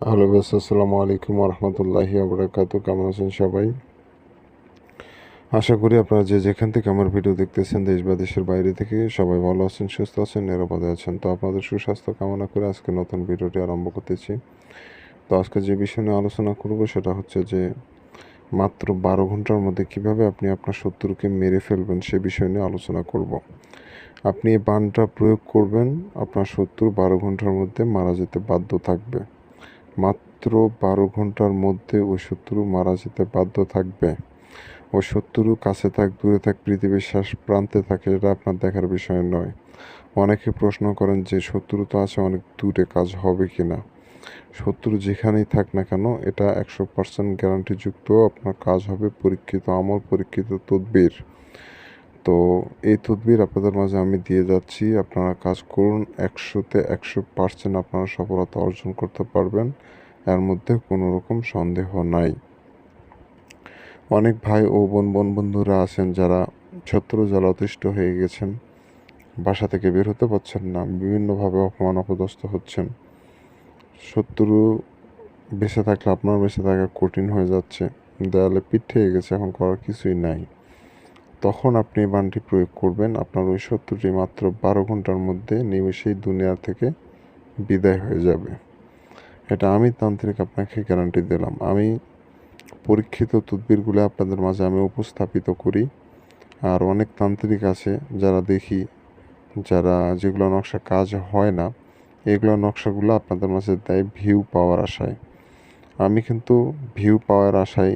Hello base আসসালামু আলাইকুম রহমতুল্লাহি আবরাকাত কেমন আছেন সবাই? আশা করি আপনারা যে যেখান থেকে আমার ভিডিও দেখতেছেন দেশ বা দেশের বাইরে থেকে সবাই ভালো আছেন, সুস্থ আছেন, নিরাপদে আছেন। তো আপনাদের সুস্বাস্থ্য কামনা করে আজকে নতুন ভিডিওটি আরম্ভ করতেছি। তো আজকে যে বিষয় নিয়ে আলোচনা করব সেটা হচ্ছে যে, মাত্র বারো ঘণ্টার মধ্যে কীভাবে আপনি আপনার শত্রুকে মেরে ফেলবেন সে বিষয় নিয়ে আলোচনা করব। আপনি এই বানটা প্রয়োগ করবেন, আপনার শত্রু বারো ঘণ্টার মধ্যে মারা যেতে বাধ্য থাকবে। মাত্র বারো ঘণ্টার মধ্যে ওই শত্রু মারা যেতে বাধ্য থাকবে। ওই শত্রু কাছে থাক, দূরে থাক, পৃথিবীর শেষ প্রান্তে থাকে এটা আপনার দেখার বিষয় নয়। অনেকে প্রশ্ন করেন যে শত্রু তো আছে, অনেক দূরে কাজ হবে কি না শত্রু যেখানেই থাক না কেন, এটা একশো পার্সেন্ট গ্যারান্টিযুক্ত আপনার কাজ হবে পরীক্ষিত আমল, পরীক্ষিত তদবির। তো এই তদবির আপনাদের মাঝে আমি দিয়ে যাচ্ছি। আপনারা কাজ করুন, একশোতে একশো পার্সেন্ট আপনারা সফলতা অর্জন করতে পারবেন। এর মধ্যে কোনো রকম সন্দেহ নাই। অনেক ভাই ও বোন বোন বন্ধুরা আছেন যারা ছত্র জল অতিষ্ঠ হয়ে গেছেন, বাসা থেকে বের হতে পারছেন না, বিভিন্নভাবে অপমান, অপদস্থ হচ্ছেন। শত্রু বেঁচে থাকলে আপনার বেঁচে থাকা কঠিন হয়ে যাচ্ছে। দেয়ালে পিঠ গেছে, এখন করার কিছুই নাই। তখন আপনি এই বানটি প্রয়োগ করবেন। আপনার ওই শত্রুটি মাত্র বারো ঘণ্টার মধ্যে নিমেষেই দুনিয়া থেকে বিদায় হয়ে যাবে। এটা আমি তান্ত্রিক আপনাকে গ্যারান্টি দিলাম। আমি পরীক্ষিত তদবিরগুলো আপনাদের মাঝে আমি উপস্থাপিত করি। আর অনেক তান্ত্রিক আছে যারা দেখি, যারা যেগুলো নকশা কাজ হয় না, এগুলো নকশাগুলো আপনাদের মাঝে দেয় ভিউ পাওয়ার আশায়। আমি কিন্তু ভিউ পাওয়ার আশায়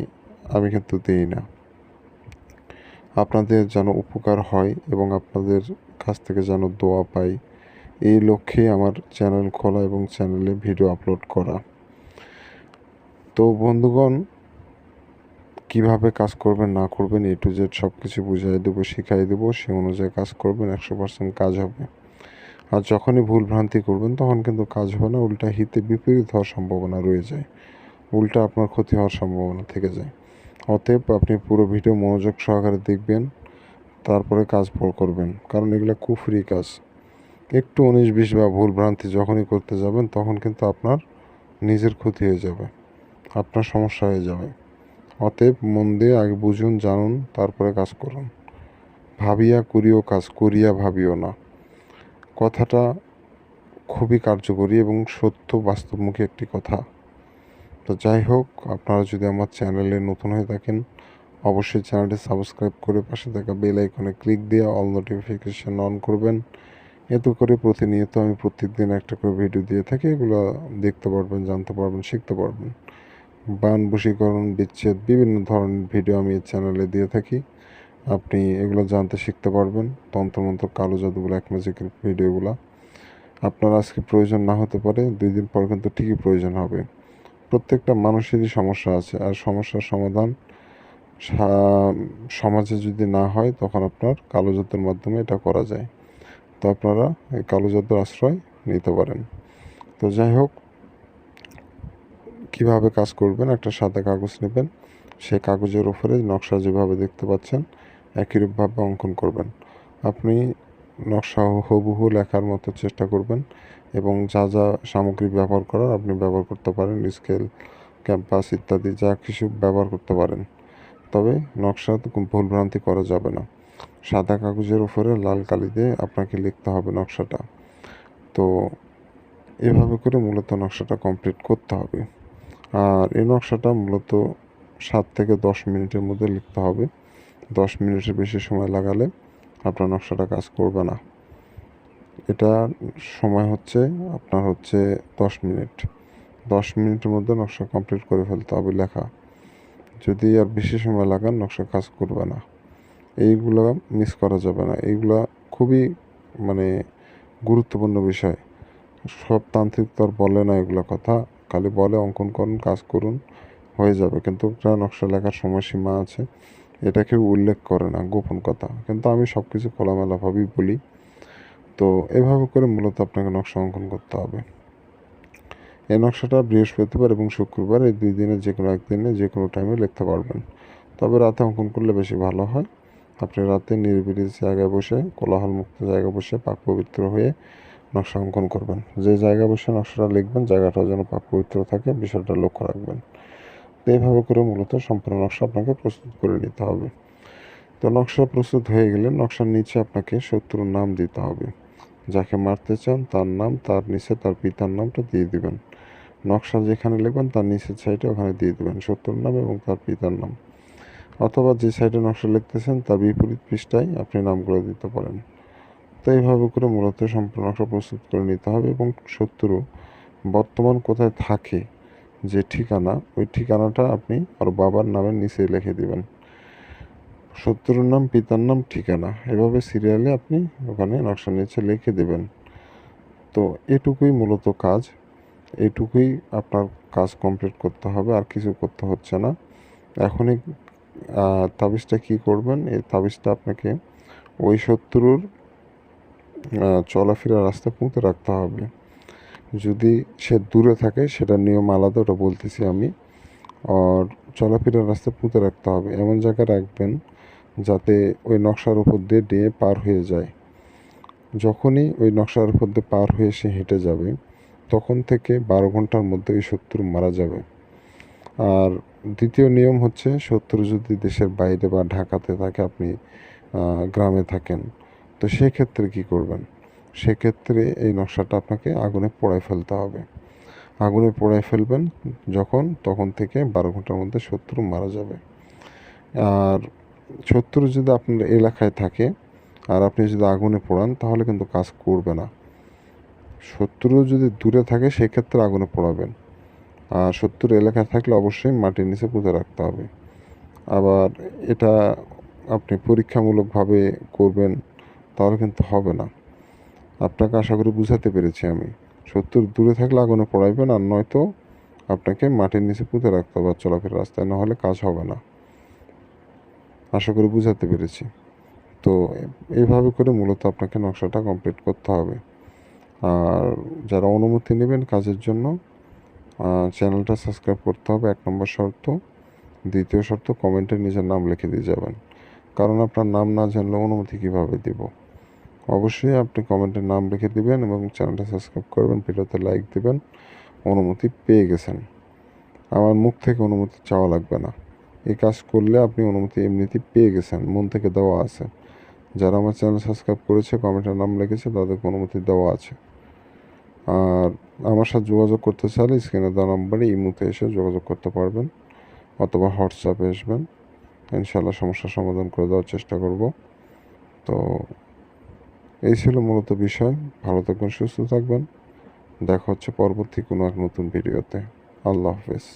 আমি কিন্তু দিই না। আপনাদের যেন উপকার হয় এবং আপনাদের কাছ থেকে যেন দোয়া পাই। এই লক্ষ্যে আমার চ্যানেল খোলা এবং চ্যানেলে ভিডিও আপলোড করা। তো বন্ধুগণ, কীভাবে কাজ করবেন, না করবেন এ টু জেড সব কিছু বুঝাই দেবো, শিখাই দেবো, সে অনুযায়ী কাজ করবেন, একশো পার্সেন্ট কাজ হবে। আর যখনই ভুল ভ্রান্তি করবেন, তখন কিন্তু কাজ হবে না, উল্টা হিতে বিপরীত হওয়ার সম্ভাবনা রয়ে যায়। উল্টা আপনার ক্ষতি হওয়ার সম্ভাবনা থেকে যায়। অতএব আপনি পুরো ভিডিও মনোযোগ সহকারে দেখবেন, তারপরে কাজ ফল করবেন। কারণ এগুলো কুফরি কাজ। একটু উনিশ বিশ বা ভুল ভ্রান্তি যখনই করতে যাবেন, তখন কিন্তু আপনার নিজের ক্ষতি হয়ে যাবে। আপনার সমস্যা হয়ে যাবে। অতএব মন দিয়ে আগে বুঝুন, জানুন, তারপরে কাজ করুন। ভাবিয়া করিও কাজ, করিয়া ভাবিও না। কথাটা খুবই কার্যকরী এবং সত্য বাস্তবমুখী একটি কথা। তো যাই হোক, আপনারা যদি আমার চ্যানেলে নতুন হয়ে থাকেন, অবশ্যই চ্যানেলটি সাবস্ক্রাইব করে পাশে থাকা বেল আইকনে ক্লিক দিয়ে অল নোটিফিকেশান অন করবেন। এতে করে প্রতিনিয়ত আমি প্রত্যেকদিন একটা করে ভিডিও দিয়ে থাকি, এগুলো দেখতে পারবেন, জানতে পারবেন, শিখতে পারবেন। বান বশীকরণ, বিচ্ছেদ, বিভিন্ন ধরনের ভিডিও আমি এই চ্যানেলে দিয়ে থাকি। আপনি এগুলো জানতে শিখতে পারবেন, তন্ত্রমন্ত্র, কালো জাদু এক ম্যাজিকের ভিডিওগুলো। আপনার আজকে প্রয়োজন না হতে পারে, দুই দিন পর কিন্তু ঠিকই প্রয়োজন হবে। প্রত্যেকটা মানুষেরই সমস্যা আছে। আর সমস্যার সমাধান সমাজে যদি না হয়, তখন আপনার কালো জাতের মাধ্যমে এটা করা যায়। তো আপনারা এই কালো জাতের আশ্রয় নিতে পারেন। তো যাই হোক, কীভাবে কাজ করবেন, একটা সাদা কাগজ নেবেন। সেই কাগজের উপরে নকশা যেভাবে দেখতে পাচ্ছেন একইরূপভাবে অঙ্কন করবেন। আপনি নকশা হুবহু লেখার মতো চেষ্টা করবেন এবং যা যা সামগ্রী ব্যবহার করার আপনি ব্যবহার করতে পারেন, স্কেল, ক্যাম্পাস ইত্যাদি যা কিছু ব্যবহার করতে পারেন। তবে নকশা ভুলভ্রান্তি করা যাবে না। সাদা কাগজের উপরে লাল কালি দিয়ে আপনাকে লিখতে হবে নকশাটা। তো এভাবে করে মূলত নকশাটা কমপ্লিট করতে হবে। আর এই নকশাটা মূলত সাত থেকে দশ মিনিটের মধ্যে লিখতে হবে। দশ মিনিটের বেশি সময় লাগালে আপনার নকশাটা কাজ করবে না। এটা সময় হচ্ছে আপনার হচ্ছে দশ মিনিট। দশ মিনিটের মধ্যে নকশা কমপ্লিট করে ফেলতে হবে লেখা। যদি আর বেশি সময় লাগান নকশা কাজ করবে না। এইগুলো মিস করা যাবে না। এইগুলো খুবই মানে গুরুত্বপূর্ণ বিষয়। সব তান্ত্রিক তো আর বলে না এগুলো কথা। খালি বলে অঙ্কন করুন, কাজ করুন, হয়ে যাবে। কিন্তু একটা নকশা লেখার সময়সীমা আছে এটা কেউ উল্লেখ করে না, গোপন কথা। কিন্তু আমি সব কিছু খোলামেলাভাবেই বলি। তো এভাবে করে মূলত আপনাকে নকশা অঙ্কন করতে হবে। এই নকশাটা বৃহস্পতিবার এবং শুক্রবার এই দুই দিনে যে কোনো একদিনে যে কোনো টাইমে লিখতে পারবেন। তবে রাতে অঙ্কন করলে বেশি ভালো হয়। আপনি রাতে নিরিবিলি জায়গায় বসে কোলাহল মুক্ত জায়গায় বসে পাক পবিত্র হয়ে নকশা অঙ্কন করবেন। যে জায়গায় বসে নকশাটা লিখবেন জায়গাটা যেন পাক পবিত্র থাকে, বিষয়টা লক্ষ্য রাখবেন। তো এইভাবে করে মূলত সম্পূর্ণ নকশা আপনাকে প্রস্তুত করে নিতে হবে। তো নকশা প্রস্তুত হয়ে গেলে নকশার নিচে আপনাকে শত্রুর নাম দিতে হবে। যাকে মারতে চান তার নাম, তার নিচে তার পিতার নামটা দিয়ে দিবেন। নকশা যেখানে লিখবেন তার নিচের সাইডে ওখানে দিয়ে দেবেন শত্রুর নাম এবং তার পিতার নাম। অথবা যে সাইডে নকশা লিখতেছেন তার বিপরীত পৃষ্ঠায় আপনি নামগুলো দিতে পারেন। তো এইভাবে করে মূলত সম্পূর্ণ নকশা প্রস্তুত করে নিতে হবে এবং শত্রু বর্তমান কোথায় থাকে যে ঠিকানা, ওই ঠিকানাটা আপনি আর বাবার নামের নিচে লিখে দিবেন। শত্রুর নাম পিতার নাম ঠিকানা এভাবে সিরিয়ালে আপনি ওখানে নকশা নিচে লিখে দেবেন। তো এটুকুই মূলত কাজ। এটুকুই আপনার কাজ কমপ্লিট করতে হবে আর কিছু করতে হচ্ছে না। এখনই তাবিজটা কি করবেন? এই তাবিজটা আপনাকে ওই শত্রুর আহ, চলাফেরার রাস্তা পুঁতে রাখতে হবে। যদি সে দূরে থাকে সেটা নিয়ম আলাদা ওটা বলতেছি আমি। আর চলাফেরার রাস্তা পুঁতে রাখতে হবে। এমন জায়গায় রাখবেন যাতে ওই নকশার উপর দিয়ে ডিয়ে পার হয়ে যায়। যখনই ওই নকশার উপর দিয়ে পার হয়ে সে হেঁটে যাবে, তখন থেকে বারো ঘণ্টার মধ্যে ওই শত্রু মারা যাবে। আর দ্বিতীয় নিয়ম হচ্ছে, শত্রু যদি দেশের বাইরে বা ঢাকাতে থাকে, আপনি গ্রামে থাকেন, তো সেক্ষেত্রে কি করবেন? সেক্ষেত্রে এই নকশাটা আপনাকে আগুনে পোড়ায় ফেলতে হবে। আগুনে পোড়ায় ফেলবেন যখন, তখন থেকে বারো ঘণ্টার মধ্যে শত্রু মারা যাবে। আর শত্রু যদি আপনার এলাকায় থাকে আর আপনি যদি আগুনে পোড়ান, তাহলে কিন্তু কাজ করবে না। শত্রু যদি দূরে থাকে, সেক্ষেত্রে আগুনে পোড়াবেন। আর শত্রুর এলাকায় থাকলে অবশ্যই মাটির নিচে পুঁতে রাখতে হবে। আবার এটা আপনি পরীক্ষামূলকভাবে করবেন, তাহলে কিন্তু হবে না। আপনাকে আশা করি বুঝাতে পেরেছি আমি। শত্রুর দূরে থাকলে আগুনে পড়াইবেন, আর নয়তো আপনাকে মাটির নিচে পুঁতে রাখতে হবে চলাফেরা রাস্তায়, নাহলে কাজ হবে না। আশা করি বুঝাতে পেরেছি। তো এইভাবে করে মূলত আপনাকে নকশাটা কমপ্লিট করতে হবে। আর যারা অনুমতি নেবেন কাজের জন্য চ্যানেলটা সাবস্ক্রাইব করতে হবে, এক নম্বর শর্ত। দ্বিতীয় শর্ত কমেন্টে নিজের নাম লিখে দিয়ে যাবেন। কারণ আপনার নাম না জানলে অনুমতি কীভাবে দিব? অবশ্যই আপনি কমেন্টে নাম লিখে দিবেন এবং চ্যানেলটা সাবস্ক্রাইব করবেন, ভিডিওতে লাইক দিবেন, অনুমতি পেয়ে গেছেন। আমার মুখ থেকে অনুমতি চাওয়া লাগবে না। এই কাজ করলে আপনি অনুমতি এমনিতেই পেয়ে গেছেন, মন থেকে দেওয়া আছে। যারা আমার চ্যানেল সাবস্ক্রাইব করেছে, কমেন্টের নাম লিখেছে, তাদেরকে অনুমতি দেওয়া আছে। আর আমার সাথে যোগাযোগ করতে চাইলে স্ক্রিনে দেওয়া নাম্বারে ইমুতে এসে যোগাযোগ করতে পারবেন অথবা হোয়াটসঅ্যাপে আসবেন। ইনশাল্লাহ সমস্যার সমাধান করে দেওয়ার চেষ্টা করব। তো এই ছিল মূলত বিষয়। ভালো থাকবেন, সুস্থ থাকবেন। দেখা হচ্ছে পরবর্তী কোনো এক নতুন ভিডিওতে। আল্লাহ হাফেজ।